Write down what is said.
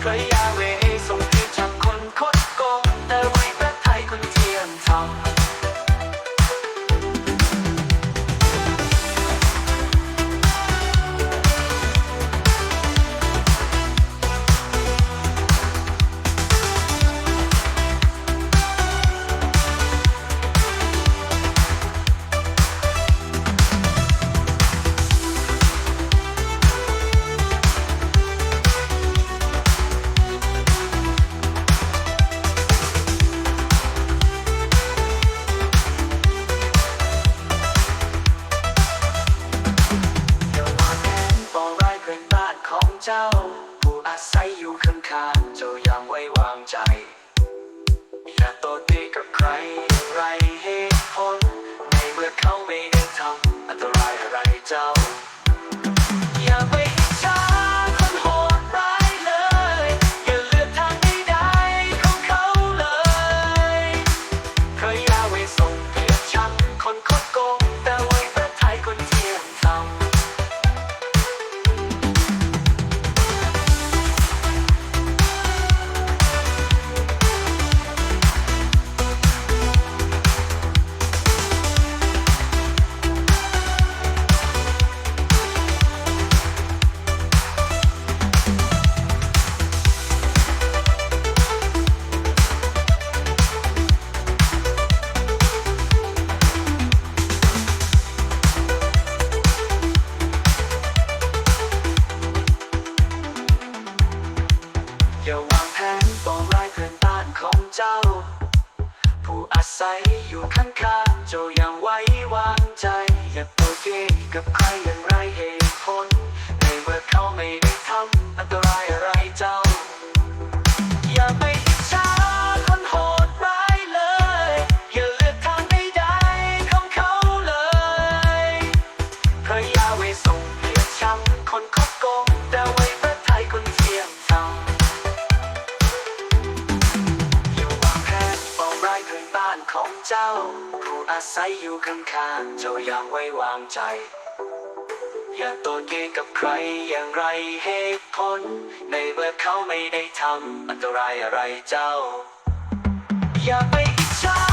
可以安慰。 เจ้า ผู้อาศัยอยู่ข้าง อย่าวางแผนปองร้ายเพื่อนบ้านของเจ้า ผู้อาศัยอยู่ข้างๆเจ้ายังไว้วางใจ อย่าโตเกกับใครอย่า ของเจ้า ผู้อาศัยอยู่ข้างๆเจ้ายังไว้วางใจ อย่าโตเกกับใครอย่างไรเหตุผลในเมื่อเขาไม่ได้ทำอันตรายอะไรเจ้า อย่าไปอิจฉา